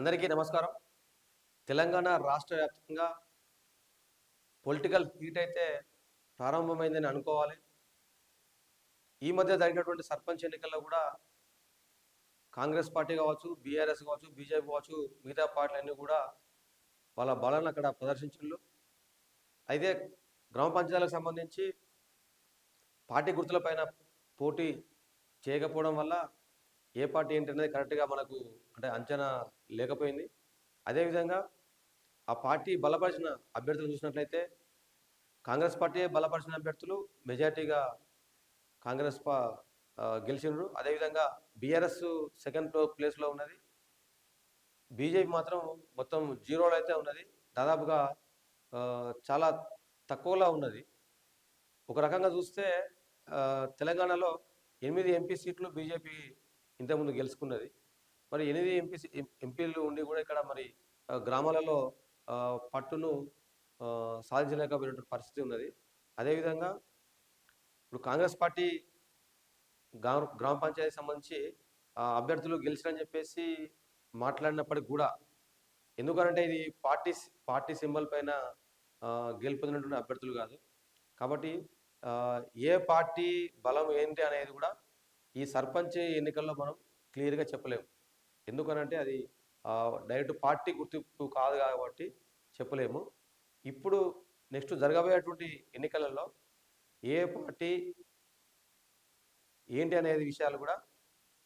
అందరికీ నమస్కారం. తెలంగాణ రాష్ట్ర వ్యాప్తంగా పొలిటికల్ హీట్ అయితే ప్రారంభమైందని అనుకోవాలి. ఈ మధ్య జరిగినటువంటి సర్పంచ్ ఎన్నికల్లో కూడా కాంగ్రెస్ పార్టీ కావచ్చు బీఆర్ఎస్ కావచ్చు బీజేపీ కావచ్చు మిగతా పార్టీలన్నీ కూడా వాళ్ళ బలాన్ని అక్కడ ప్రదర్శించారు అయితే గ్రామ పంచాయతీలకు సంబంధించి పార్టీ గుర్తులపైన పోటీ చేయకపోవడం వల్ల ఏ పార్టీ ఏంటి అనేది కరెక్ట్గా మనకు అంటే అంచనా లేకపోయింది. అదేవిధంగా ఆ పార్టీ బలపరిచిన అభ్యర్థులు చూసినట్లయితే కాంగ్రెస్ పార్టీ బలపరిచిన అభ్యర్థులు మెజార్టీగా కాంగ్రెస్ పా ఆ, గెలిచిండ్రు అదేవిధంగా బీఆర్ఎస్ సెకండ్ ప్లేస్లో ఉన్నది. బీజేపీ మాత్రం మొత్తం జీరోలో అయితే ఉన్నది. దాదాపుగా చాలా తక్కువలో ఉన్నది. ఒక రకంగా చూస్తే తెలంగాణలో ఎనిమిది ఎంపీ సీట్లు బీజేపీ ఇంతకుముందు గెలుచుకున్నది. మరి ఎనిమిది ఎంపీ ఎంపీలు ఉండి కూడా ఇక్కడ మరి గ్రామాలలో పట్టును సాధించలేకపోయినటువంటి పరిస్థితి ఉన్నది. అదేవిధంగా ఇప్పుడు కాంగ్రెస్ పార్టీ గ్రామ గ్రామ పంచాయతీ సంబంధించి అభ్యర్థులు గెలిచిరని చెప్పేసి మాట్లాడినప్పటికి కూడా ఎందుకనంటే ఇది పార్టీ పార్టీ సింబల్ పైన గెలుపొందినటువంటి అభ్యర్థులు కాదు. కాబట్టి ఏ పార్టీ బలం ఏంటి అనేది కూడా ఈ సర్పంచ్ ఎన్నికల్లో మనం క్లియర్గా చెప్పలేము ఎందుకనంటే అది డైరెక్ట్ పార్టీ గుర్తింపు కాదు కాబట్టి చెప్పలేము. ఇప్పుడు నెక్స్ట్ జరగబోయేటువంటి ఎన్నికలలో ఏ పార్టీ ఏంటి అనేది విషయాలు కూడా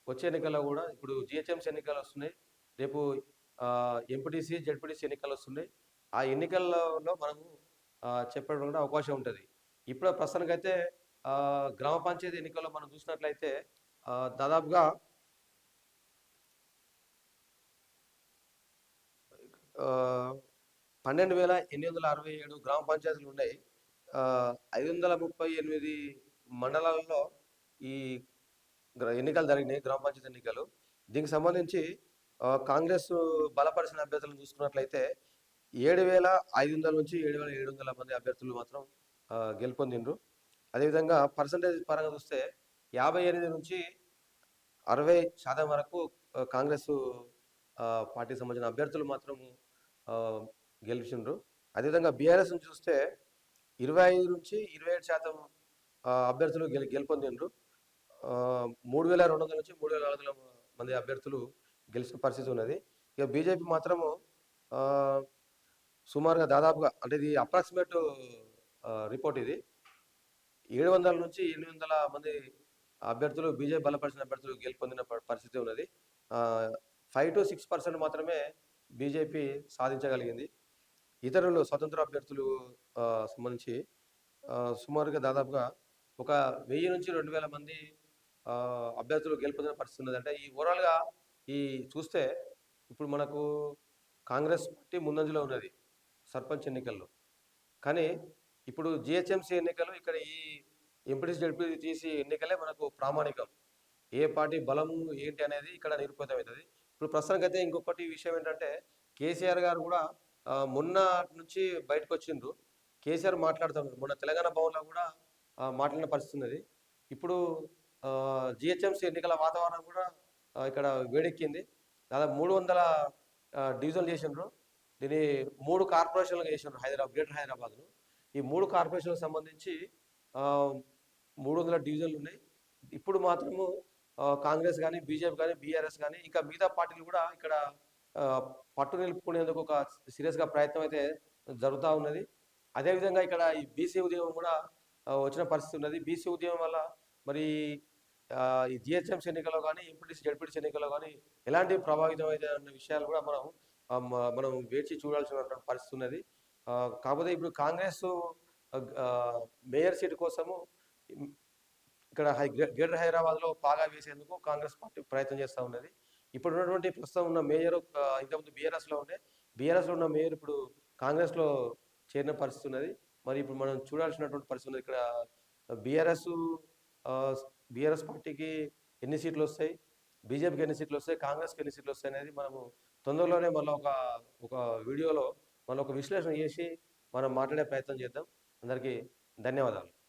వచ్చే ఎన్నికల్లో కూడా ఇప్పుడు జిహెచ్ఎంసీ ఎన్నికలు వస్తున్నాయి. రేపు ఎంపీటీసీ జడ్పీటీసీ ఎన్నికలు వస్తున్నాయి. ఆ ఎన్నికల్లో మనము చెప్పడం కూడా అవకాశం ఉంటుంది. ఇప్పుడు ప్రస్తుతానికైతే గ్రామ పంచాయతీ ఎన్నికల్లో మనం చూసినట్లయితే దాదాపుగా పన్నెండు వేల ఎనిమిది వందల అరవై ఏడు గ్రామ పంచాయతీలు ఉన్నాయి. ఐదు వందల ముప్పై ఎనిమిది మండలాలలో ఈ ఎన్నికలు జరిగినాయి గ్రామ పంచాయతీ ఎన్నికలు. దీనికి సంబంధించి కాంగ్రెస్ బలపరిచిన అభ్యర్థులను చూసుకున్నట్లయితే ఏడు వేల ఐదు వందల నుంచి ఏడు వేల ఏడు వందల మంది అభ్యర్థులు మాత్రం గెలుపొందిండ్రు. అదేవిధంగా పర్సంటేజ్ పరంగా చూస్తే యాభై ఎనిమిది నుంచి అరవై శాతం వరకు కాంగ్రెస్ పార్టీకి సంబంధించిన అభ్యర్థులు మాత్రం గెలిచిండ్రు. అదేవిధంగా బీఆర్ఎస్ నుంచి చూస్తే ఇరవై ఐదు నుంచి ఇరవై ఏడు శాతం అభ్యర్థులు గెలి గెలుపొందిండ్రు. మూడు వేల రెండు వందల నుంచి మూడు వేల నాలుగు వందల మంది అభ్యర్థులు గెలిచిన పరిస్థితి ఉన్నది. ఇక బీజేపీ మాత్రము సుమారుగా దాదాపుగా అంటే ఇది అప్రాక్సిమేట్ రిపోర్ట్ ఇది. ఏడు వందల నుంచి ఎనిమిది వందల మంది అభ్యర్థులు బీజేపీ బలపరిచిన అభ్యర్థులు గెలుపొందిన పరిస్థితి ఉన్నది. ఫైవ్ టు సిక్స్ పర్సెంట్ మాత్రమే బీజేపీ సాధించగలిగింది. ఇతరులు స్వతంత్ర అభ్యర్థులు సంబంధించి సుమారుగా దాదాపుగా ఒక వెయ్యి నుంచి రెండు వేల మంది అభ్యర్థులు గెలుపొందిన పరిస్థితి ఉన్నది. అంటే ఈ ఓవరాల్గా ఈ చూస్తే ఇప్పుడు మనకు కాంగ్రెస్ పార్టీ ముందంజలో ఉన్నది సర్పంచ్ ఎన్నికల్లో. కానీ ఇప్పుడు జిహెచ్ఎంసీ ఎన్నికలు ఇక్కడ ఈ ఎంపీటీసీ జడ్పీటీసీ ఎన్నికలే మనకు ప్రామాణికం. ఏ పార్టీ బలం ఏంటి అనేది ఇక్కడ నిరూపితమవుతుంది. ఇప్పుడు ప్రస్తుతానికైతే ఇంకొకటి విషయం ఏంటంటే కేసీఆర్ గారు కూడా మొన్న నుంచి బయటకు వచ్చిండ్రు. కేసీఆర్ మాట్లాడుతున్నారు. మొన్న తెలంగాణ భవన్లో కూడా మాట్లాడిన పరిస్థితి ఉన్నది. ఇప్పుడు జిహెచ్ఎంసీ ఎన్నికల వాతావరణం కూడా ఇక్కడ వేడెక్కింది. దాదాపు మూడు వందల డివిజన్లు చేసిండ్రు. దీన్ని మూడు కార్పొరేషన్లు చేసిండ్రు. హైదరాబాద్ గ్రేటర్ హైదరాబాద్లో ఈ మూడు కార్పొరేషన్లకు సంబంధించి మూడు వందల డివిజన్లు ఉన్నాయి. ఇప్పుడు మాత్రము కాంగ్రెస్ కానీ బీజేపీ కానీ బీఆర్ఎస్ కానీ ఇంకా మిగతా పార్టీలు కూడా ఇక్కడ పట్టు నిలుపుకునేందుకు ఒక సీరియస్గా ప్రయత్నం అయితే జరుగుతూ ఉన్నది. అదేవిధంగా ఇక్కడ ఈ బీసీ ఉద్యమం కూడా వచ్చిన పరిస్థితి ఉన్నది. బీసీ ఉద్యమం వల్ల మరి ఈ జిహెచ్ఎంసీ ఎన్నికల్లో కానీ ఎంపీటీసీ జడ్పీటీసీ ఎన్నికల్లో కానీ ఎలాంటి ప్రభావితం అయితే అన్న విషయాలు కూడా మనం మనం వేచి చూడాల్సిన పరిస్థితి ఉన్నది. కాకపోతే ఇప్పుడు కాంగ్రెస్ మేయర్ సీట్ కోసము ఇక్కడ హై గ్రేటర్ హైదరాబాద్లో పాగా వేసేందుకు కాంగ్రెస్ పార్టీ ప్రయత్నం చేస్తూ ఉన్నది. ఇప్పుడు ఉన్నటువంటి ప్రస్తుతం ఉన్న మేయర్ ఇంతకుముందు బీఆర్ఎస్లో ఉండే బీఆర్ఎస్లో ఉన్న మేయర్ ఇప్పుడు కాంగ్రెస్లో చేరిన పరిస్థితి ఉన్నది. మరి ఇప్పుడు మనం చూడాల్సినటువంటి పరిస్థితి ఉన్నది. ఇక్కడ బీఆర్ఎస్ బీఆర్ఎస్ పార్టీకి ఎన్ని సీట్లు వస్తాయి? బీజేపీకి ఎన్ని సీట్లు వస్తాయి? కాంగ్రెస్కి ఎన్ని సీట్లు వస్తాయి అనేది మనము తొందరలోనే మళ్ళీ ఒక ఒక వీడియోలో మనం ఒక విశ్లేషణ చేసి మనం మాట్లాడే ప్రయత్నం చేద్దాం. అందరికీ ధన్యవాదాలు.